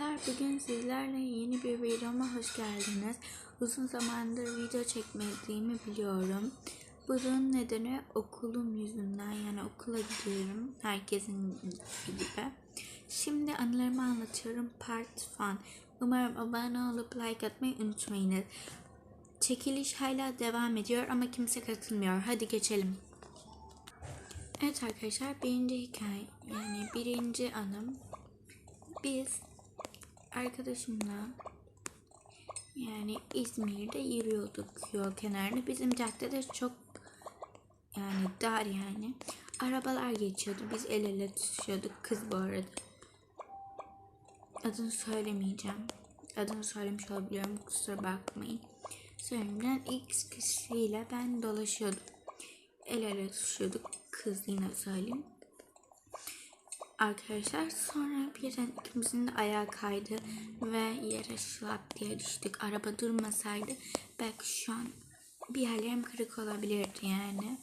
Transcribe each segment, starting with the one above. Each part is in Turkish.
arkadaşlar. Bugün sizlerle yeni bir videoma hoş geldiniz. Uzun zamandır video çekmediğimi biliyorum. Bunun nedeni okulum yüzünden yani okula gidiyorum. Herkesin gibi. Şimdi anılarımı anlatıyorum. Part fun. Umarım abone olup like atmayı unutmayınız. Çekiliş hala devam ediyor ama kimse katılmıyor. Hadi geçelim. Evet arkadaşlar birinci hikaye yani birinci anım biz arkadaşımla yani İzmir'de yürüyorduk yol kenarında. Bizim caddede çok yani dar yani. Arabalar geçiyordu. Biz el ele tutuşuyorduk. Kız bu arada. Adını söylemeyeceğim. Adını söylemiş olabiliyorum. Kusura bakmayın. Söylemeden X kişiyle ben dolaşıyordum. El ele tutuşuyorduk. Kız yine söyleyeyim arkadaşlar. Sonra birden ikimizin de ayağı kaydı ve yere şlap diye düştük. Araba durmasaydı belki şu an bir yerlerim kırık olabilirdi yani.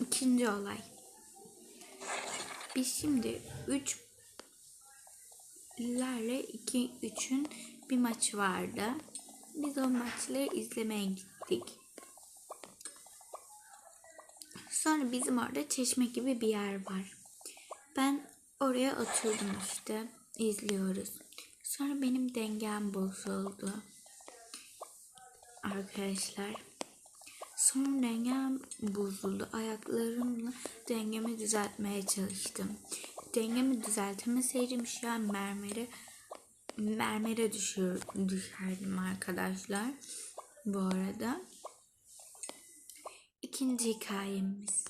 İkinci olay. Biz şimdi 3 lerle 2 3'ün bir maçı vardı. Biz o maçları izlemeye gittik. Sonra bizim orada çeşme gibi bir yer var. Ben oraya oturdum işte. izliyoruz. Sonra benim dengem bozuldu. Arkadaşlar. Sonra dengem bozuldu. Ayaklarımla dengemi düzeltmeye çalıştım. Dengemi düzeltemeseydim şu an mermere mermere düşür, düşerdim arkadaşlar. Bu arada. İkinci hikayemiz.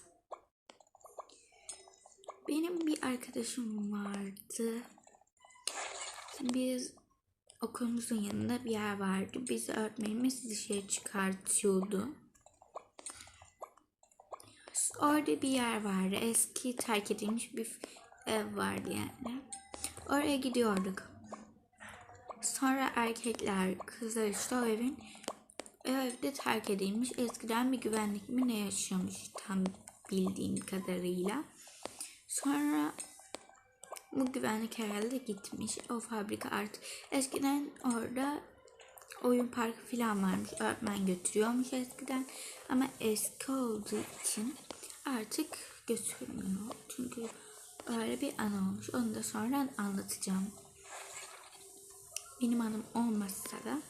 Benim bir arkadaşım vardı. Biz okulumuzun yanında bir yer vardı. Bizi öğretmenimiz dışarı çıkartıyordu. Orada bir yer vardı. Eski terk edilmiş bir ev vardı yani. Oraya gidiyorduk. Sonra erkekler, kızlar işte o evin o evde terk edilmiş. Eskiden bir güvenlik mi ne yaşıyormuş tam bildiğim kadarıyla. Sonra bu güvenlik herhalde gitmiş. O fabrika artık eskiden orada oyun parkı falan varmış. Öğretmen götürüyormuş eskiden. Ama eski olduğu için artık götürmüyor. Çünkü öyle bir an olmuş. Onu da sonra anlatacağım. Benim anım olmazsa da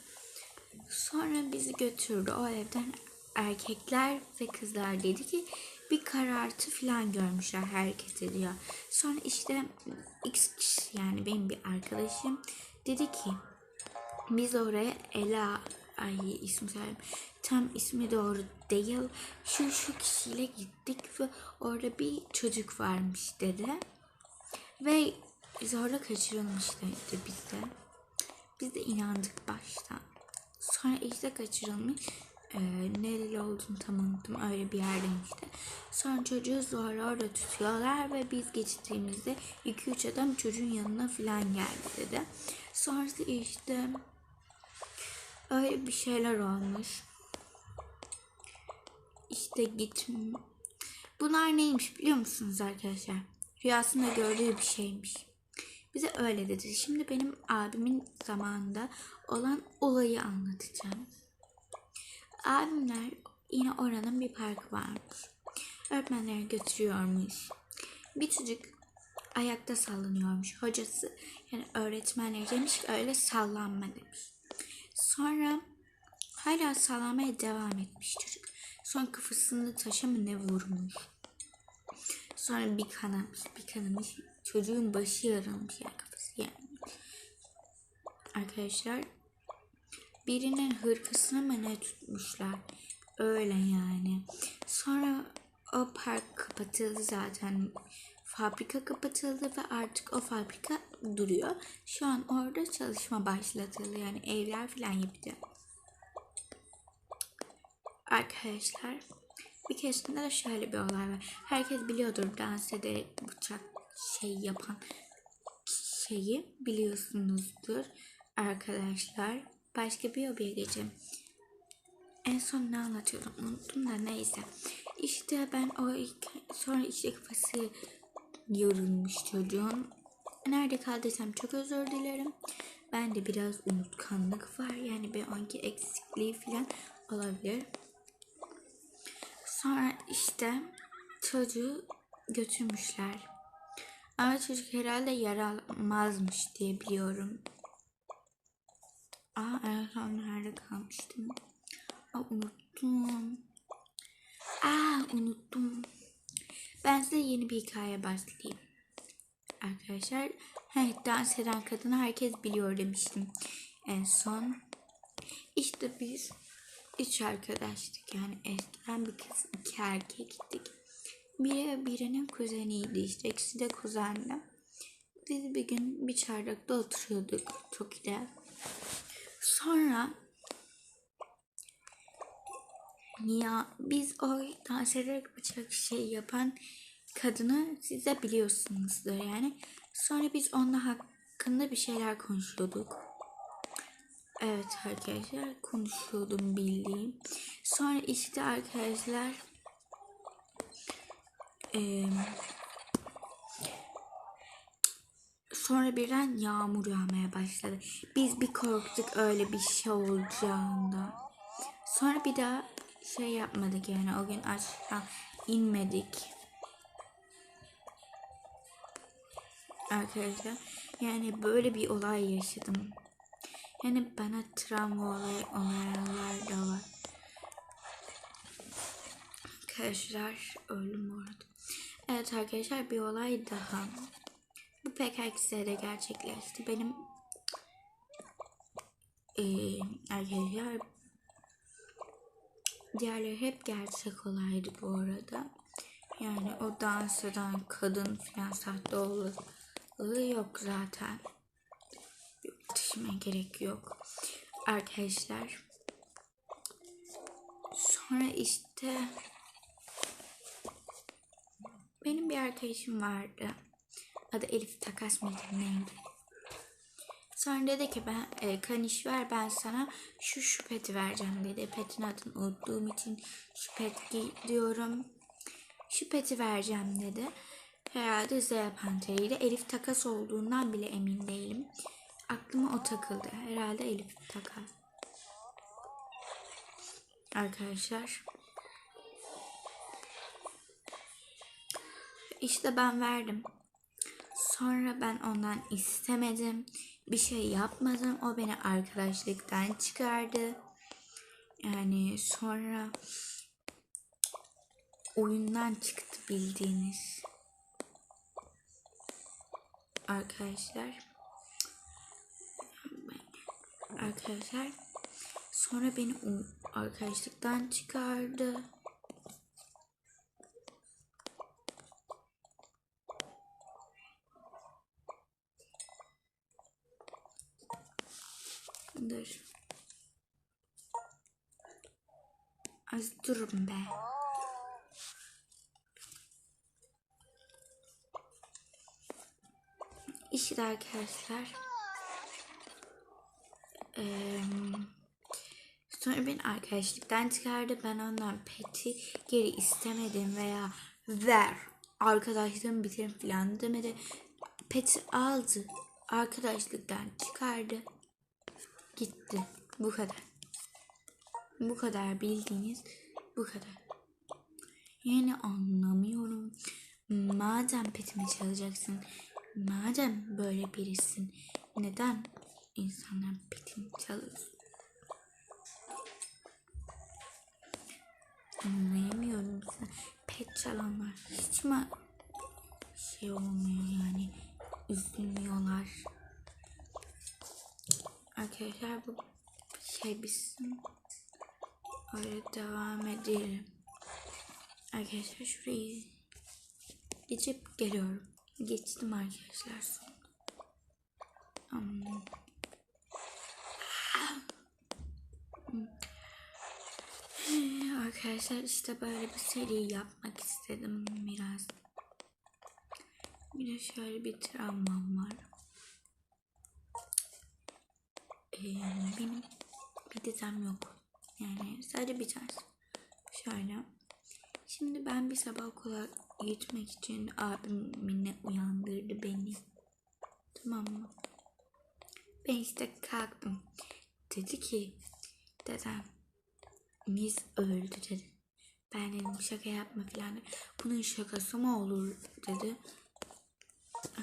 sonra bizi götürdü. O evden erkekler ve kızlar dedi ki bir karartı falan görmüşler herkes diyor. Sonra işte X kişi yani benim bir arkadaşım dedi ki biz oraya Ela ay ismi söyleyeyim. Tam ismi doğru değil. Şu şu kişiyle gittik ve orada bir çocuk varmış dedi. Ve biz orada kaçırılmış dedi bize. Biz de inandık baştan. Sonra işte kaçırılmış e, nereli olduğunu tam unuttum. Öyle bir yerdeymişti. Sonra çocuğu zorla orada tutuyorlar ve biz geçtiğimizde 2-3 adam çocuğun yanına falan geldi dedi. Sonrası işte öyle bir şeyler olmuş. İşte git. Bunlar neymiş biliyor musunuz arkadaşlar? Rüyasında gördüğü bir şeymiş. Bize öyle dedi. Şimdi benim abimin zamanında olan olayı anlatacağım. Abimler yine oranın bir parkı varmış. Öğretmenleri götürüyormuş. Bir çocuk ayakta sallanıyormuş. Hocası yani öğretmenler demiş ki öyle sallanma demiş. Sonra hala sallamaya devam etmiş çocuk. Sonra kafasında taşa mı ne vurmuş. Sonra bir kanamış, bir kanamış. Çocuğun başı yarılmış yani kafası yani. Arkadaşlar birinin hırkasını mı ne tutmuşlar. Öyle yani. Sonra o park kapatıldı zaten. Fabrika kapatıldı ve artık o fabrika duruyor. Şu an orada çalışma başlatıldı. Yani evler falan yapacak. Arkadaşlar bir keresinde de şöyle bir olay var. Herkes biliyordur dans ederek bıçak şey yapan şeyi biliyorsunuzdur arkadaşlar başka bir hobiye geçeyim. En son ne anlatıyordum unuttum da neyse. İşte ben o ilk, sonra işte kafası yorulmuş çocuğun. Nerede kaldıysam çok özür dilerim. Ben de biraz unutkanlık var. Yani bir anki eksikliği falan olabilir. Sonra işte çocuğu götürmüşler. Ama çocuk herhalde yaramazmış diye biliyorum. Aa son nerede kalmıştım? Aa unuttum. Aa unuttum. Ben size yeni bir hikaye başlayayım. Arkadaşlar he, dans eden kadını herkes biliyor demiştim. En son işte biz üç arkadaştık. Yani eskiden bir kız iki erkektik. Biri birinin kuzeniydi işte. İkisi de kuzendi. Biz bir gün bir çardakta oturuyorduk. Çok iyi. Sonra ya biz o dans ederek bıçak şey yapan kadını siz de biliyorsunuzdur yani. Sonra biz onunla hakkında bir şeyler konuşuyorduk. Evet arkadaşlar konuşuyordum bildiğim. Sonra işte arkadaşlar eee, sonra birden yağmur yağmaya başladı. Biz bir korktuk öyle bir şey olacağında. Sonra bir daha şey yapmadık yani o gün aşağı inmedik. Arkadaşlar yani böyle bir olay yaşadım. Yani bana travma olay, olaylar da var. Arkadaşlar öldüm orada. Evet arkadaşlar bir olay daha. Bu pek herkese de gerçekleşti. Benim eee arkadaşlar diğerleri hep gerçek olaydı bu arada. Yani o dans eden kadın filan sahte olduğu yok zaten. Düşünmeye gerek yok. Arkadaşlar. Sonra işte benim bir arkadaşım vardı. Adı Elif Takas mıydı neydi? Sonra dedi ki ben e, kaniş ver ben sana şu şu peti vereceğim dedi. Petin adını unuttuğum için şu pet diyorum. Şu peti vereceğim dedi. Herhalde Z panteriydi. Elif takas olduğundan bile emin değilim. Aklıma o takıldı. Herhalde Elif takas. Arkadaşlar. İşte ben verdim. Sonra ben ondan istemedim. Bir şey yapmadım. O beni arkadaşlıktan çıkardı. Yani sonra oyundan çıktı bildiğiniz. Arkadaşlar. Arkadaşlar. Sonra beni arkadaşlıktan çıkardı. Dur. Az durun be. İşte arkadaşlar. Eee sonra beni arkadaşlıktan çıkardı. Ben ondan peti geri istemedim veya ver arkadaşlığımı bitirin falan demedi. Peti aldı. Arkadaşlıktan çıkardı. Gitti. Bu kadar. Bu kadar bildiğiniz bu kadar. Yani anlamıyorum. Madem petimi çalacaksın, madem böyle birisin, neden insanlar petini çalıyorsun? Anlayamıyorum. Pet çalanlar hiç mi şey olmuyor yani üzülmüyorlar. Arkadaşlar bu şey bitsin. Öyle devam edelim. Arkadaşlar şurayı geçip geliyorum. Geçtim arkadaşlar. Hmm. Arkadaşlar işte böyle bir seri yapmak istedim biraz. Bir de şöyle bir travmam var. Ee, benim bir dizem yok. Yani sadece bir tane. Şöyle. Şimdi ben bir sabah okula gitmek için abim yine uyandırdı beni. Tamam mı? Ben işte kalktım. Dedi ki dedem Miz öldü dedi. Ben dedim şaka yapma dedi. Bunun şakası mı olur dedi.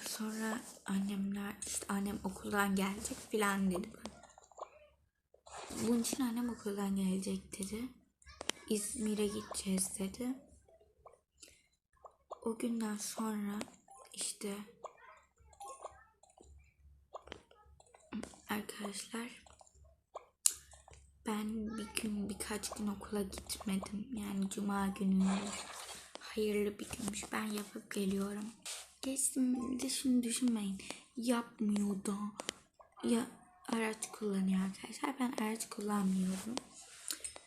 Sonra annemler işte annem okuldan gelecek falan dedi bana. Bunun için annem okuldan gelecek dedi. İzmir'e gideceğiz dedi. O günden sonra işte arkadaşlar ben bir gün birkaç gün okula gitmedim. Yani cuma günü hayırlı bir günmüş. Ben yapıp geliyorum. De şunu düşünmeyin. Yapmıyor da. Ya araç kullanıyor arkadaşlar. Ben araç kullanmıyorum.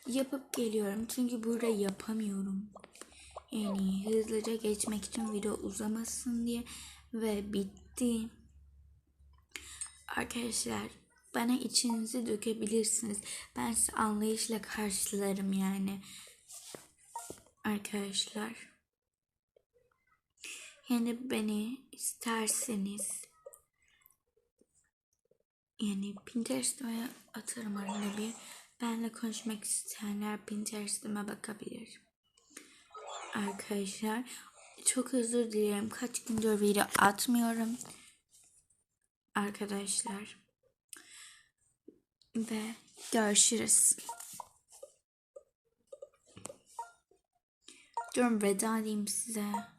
Yapıp geliyorum. Çünkü burada yapamıyorum. Yani hızlıca geçmek için video uzamasın diye. Ve bitti. Arkadaşlar bana içinizi dökebilirsiniz. Ben size anlayışla karşılarım yani. Arkadaşlar. Yani beni isterseniz yani Pinterest'ime atarım arada bir. Benle konuşmak isteyenler Pinterest'ime bakabilir. Arkadaşlar çok özür dilerim. Kaç gündür video atmıyorum. Arkadaşlar. Ve görüşürüz. Diyorum veda diyeyim size.